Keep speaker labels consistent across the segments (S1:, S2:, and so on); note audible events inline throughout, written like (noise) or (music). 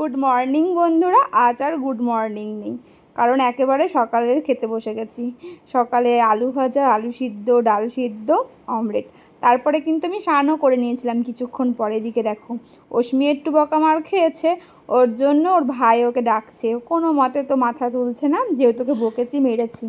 S1: Good morning বন্ধুরা, আজ আর good morning নেই। কারণ একেবারে সকালের খেতে বসে গেছি। সকালে আলু ভাজা, আলু সিদ্ধ, ডাল সিদ্ধ, অমলেট। তারপরে কিন্তু আমি স্নানও করে নিয়েছিলাম কিছুক্ষণ পরে। দিকে দেখো, অশ্মি একটু বকামার খেয়েছে, ওর জন্য ওর ভাই ওকে ডাকছে। কোনো মতে তো মাথা তুলছে না, যেহেতু ওকে বকেছি, মেরেছি।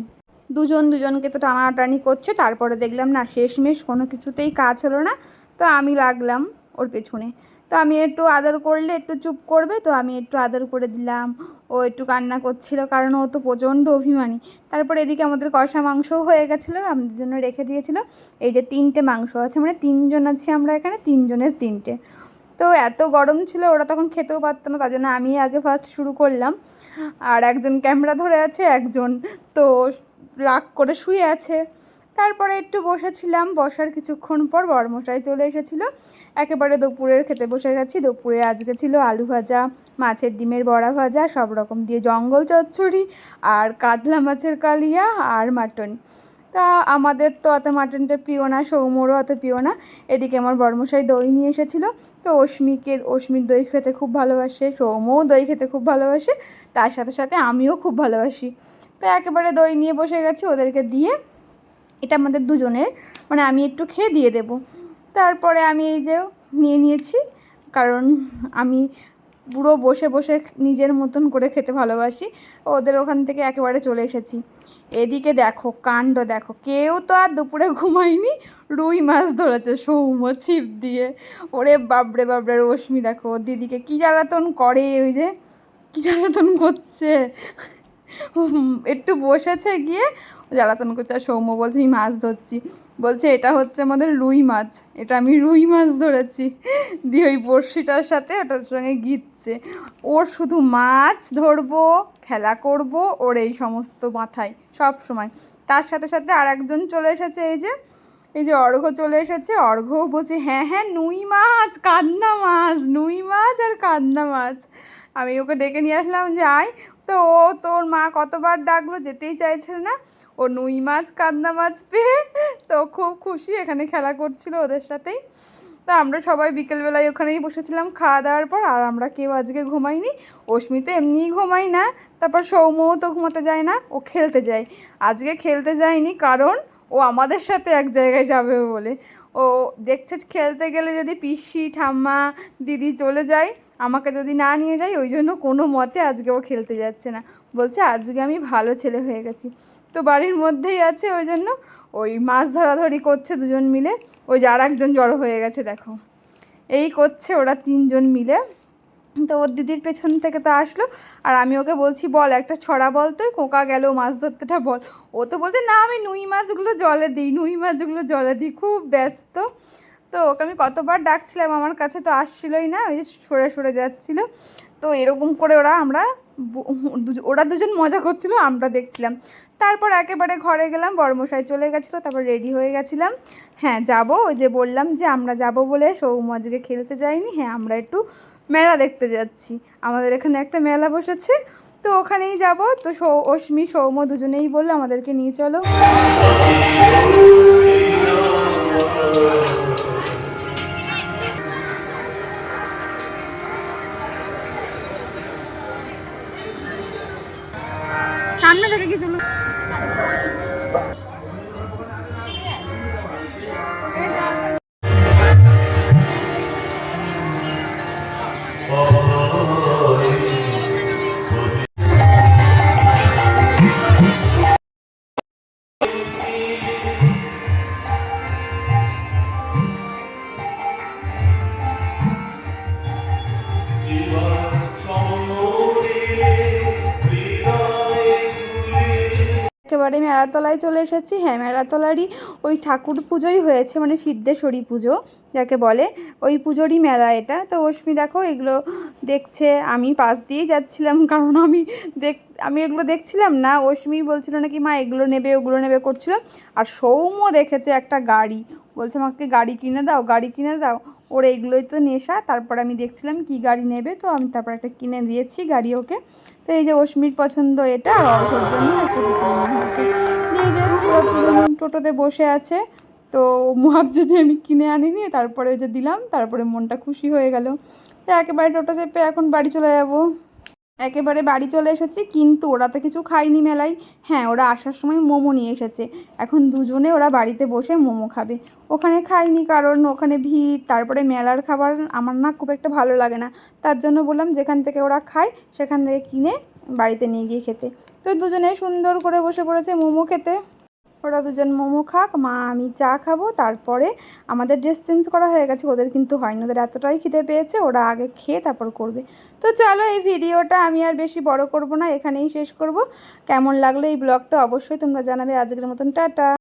S1: দুজন দুজনকে তো টানাটানি করছে, তারপরে দেখলাম না, শেষমেশ কোনো কিছুতেই কাজ হলো না। তো আমি লাগলাম ওর পেছনে। তো আমি একটু আদর করলে, একটু চুপ করবে, তো আমি একটু আদর করে দিলাম। ও একটু কান্না করছিল, কারণ ও তো প্রচণ্ড অভিমানী। তারপর এদিকে আমাদের কষা মাংসও হয়ে গেছিল, আমাদের জন্য রেখে দিয়েছিল। এই যে তিনটে মাংস আছে মানে তিনজন আছি আমরা এখানে, তিনজনের তিনটে। তো এত গরম ছিল, ওরা তখন খেতেও পারতো না, তার জন্য আমি আগে ফার্স্ট শুরু করলাম। আর একজন ক্যামেরা ধরে আছে, একজন তো রাগ করে শুয়ে আছে। তারপরে একটু বসেছিলাম, বসার কিছুক্ষণ পর বরমশাই চলে এসেছিল। একেবারে দুপুরের খেতে বসে গেছি। দুপুরে আজকে ছিল আলু ভাজা, মাছের ডিমের বড়া ভাজা, সব রকম দিয়ে জঙ্গল চচ্চড়ি আর কাতলা মাছের কালিয়া আর মাটন। তা আমাদের তো অত মাটনটা প্রিয় না সৌমরও অত প্রিয় না। এদিকে আমার বর্মশাই দই নিয়ে এসেছিল। তো অশ্মিকে, অশ্মির দই খেতে খুব ভালোবাসে সৌমও দই খেতে খুব ভালোবাসে। তার সাথে সাথে আমিও খুব ভালোবাসি। তো একেবারে দই নিয়ে বসে গেছি, ওদেরকে দিয়ে এটা আমাদের দুজনের মানে আমি একটু খেয়ে দিয়ে দেব। তারপরে আমি এই যে নিয়ে নিয়েছি, কারণ আমি পুরো বসে বসে নিজের মতন করে খেতে ভালোবাসি। ওদের ওখান থেকে একেবারে চলে এসেছি। এদিকে দেখো, কাণ্ড দেখো, কেউ তো আর দুপুরে ঘুমায়নি, রুই মাছ ধরেছে সৌম ছিপ দিয়ে। ওরে বাবরে বাবরে রশ্মি দেখো, দিদিকে কী জ্বালাতন করে ওই যে, কী জ্বালাতন করছে? একটু বসেছে গিয়ে জ্বালাতন করছে, আর সৌম্য বলছে, আমি মাছ ধরছি। বলছে, এটা হচ্ছে আমাদের রুই মাছ। এটা আমি রুই মাছ ধরেছি। দিয়ে ওই বড়শিটার সাথে ওটার সঙ্গে গিচ্ছে ওর শুধু মাছ ধরবো, খেলা করব, ওর এই সমস্ত মাথায় সব সময়। তার সাথে সাথে আর একজন চলে এসেছে, এই যে এই যে অর্ঘ চলে এসেছে। অর্ঘও বলছে হ্যাঁ হ্যাঁ নুই মাছ, কান্না মাছ, নুই মাছ আর কান্না মাছ। আমি ওকে ডেকে নিয়ে আসলাম যে, আয়। তো ও তোর মা কতবার ডাকলো যেতেই চাইছিল না। ও নুই মাছ কান্না মাছ পেয়ে তো খুব খুশি এখানে খেলা করছিল ওদের সাথেই। তা আমরা সবাই বিকেলবেলায় ওখানেই বসেছিলাম খাওয়া দাওয়ার পর। আর আমরা কেউ আজকে ঘুমাইনি। অশ্মি তো এমনিই ঘুমাই না। তারপর সৌম্যও তো ঘুমাতে যায় না। ও খেলতে যায়। আজকে খেলতে যায়নি কারণ ও আমাদের সাথে এক জায়গায় যাবে বলে। ও দেখছে খেলতে গেলে যদি পিসি, ঠাম্মা, দিদি চলে যায় আমাকে যদি না নিয়ে যায়, ওই জন্য কোনো মতে আজকে ও খেলতে যাচ্ছে না। বলছে, আজকে আমি ভালো ছেলে হয়ে গেছি। তো বাড়ির মধ্যেই আছে ওই জন্য ওই মাছ ধরাধরি করছে দুজন মিলে। ওই যে আর একজন জড়ো হয়ে গেছে, দেখো। এই করছে ওরা তিনজন মিলে। তো ওর দিদির পেছন থেকে তো আসলো। আর আমি ওকে বলছি, বল, একটা ছড়া বল তুই কোকা গেল, মাছ ধরতেটা বল। ও তো বলতে না, আমি নুই মাছগুলো জলে দিই, নুই মাছগুলো জলে দিই। খুব ব্যস্ত। তো ওকে আমি কতবার ডাকছিলাম, আমার কাছে তো আসছিলই না, ওই যে সরে সরে যাচ্ছিল। তো এরকম করে ওরা আমরা ওরা দুজন মজা করছিল, আমরা দেখছিলাম। তারপর একেবারে ঘরে গেলাম, বড়মশাই চলে গেছিল, তারপর রেডি হয়ে গেছিলাম। হ্যাঁ যাব, ওই যে বললাম যে আমরা যাব বলে সৌম খেলতে যাইনি হ্যাঁ আমরা একটু মেলা দেখতে যাচ্ছি। আমাদের এখানে একটা মেলা বসেছে, তো ওখানেই যাব। তো সৌ, অশ্মি সৌম দুজনেই বলল আমাদেরকে নিয়ে চলো। সামনে থেকে কি তুমি একেবারে মেলাতলায় চলে এসেছি। হ্যাঁ মেলাতলারই ওই ঠাকুর পুজোই হয়েছে মানে সিদ্ধেশ্বরী পুজো, যাকে বলে। ওই পুজোরই মেলা এটা। তো অশ্মি, দেখো, এগুলো দেখছে। আমি পাশ দিয়েই যাচ্ছিলাম, (laughs) কারণ আমি দেখ, আমি এগুলো দেখছিলাম না। অশ্মি বলছিল নাকি, মা, এগুলো নেবে, ওগুলো নেবে করছিল। আর সৌম্য দেখেছে একটা গাড়ি। বলছে, আমাকে গাড়ি কিনে দাও, গাড়ি কিনে দাও। ওর এইগুলোই তো নেশা। তারপর আমি দেখছিলাম কি গাড়ি নেবে, তো আমি তারপর একটা কিনে দিয়েছি গাড়ি ওকে। তো এই যে অশ্মির পছন্দ এটা, আর অর্ঘর জন্য এই যে টোটোতে বসে আছে, তো ভাবছে যে আমি কিনে আনিনি, তারপরে যে দিলাম, তারপরে মনটা খুশি হয়ে গেল। তো একেবারে টোটো চেপে এখন বাড়ি চলে যাব। একেবারে বাড়ি চলে এসেছি, কিন্তু ওরা তো কিছু খায়নি মেলায়। হ্যাঁ ওরা আসার সময় মোমো নিয়ে এসেছে। এখন দুজনে ওরা বাড়িতে বসে মোমো খাবে। ওখানে খাইনি কারণ ওখানে ভিড়, তারপরে মেলার খাবার আমার না খুব একটা ভালো লাগে না। তার জন্য বললাম যেখান থেকে ওরা খায়, সেখান থেকে কিনে বাড়িতে নিয়ে গিয়ে খেতে। তো দুজনে সুন্দর করে বসে পড়েছে মোমো খেতে। ওরা দুজন মোমো খাক, মা আমি চা খাব, তারপরে আমাদের ড্রেস চেঞ্জ করা হয়ে গেছে, ওদের কিন্তু হয়নি, ওদের এতটাই খিদে পেয়েছে, ওরা আগে খেয়ে তারপর করবে। তো চলো এই ভিডিওটা আমি আর বেশি বড় করব না, এখানেই শেষ করব। কেমন লাগল এই ব্লগটা অবশ্যই তোমরা জানাবে, আজকের মতন টাটা।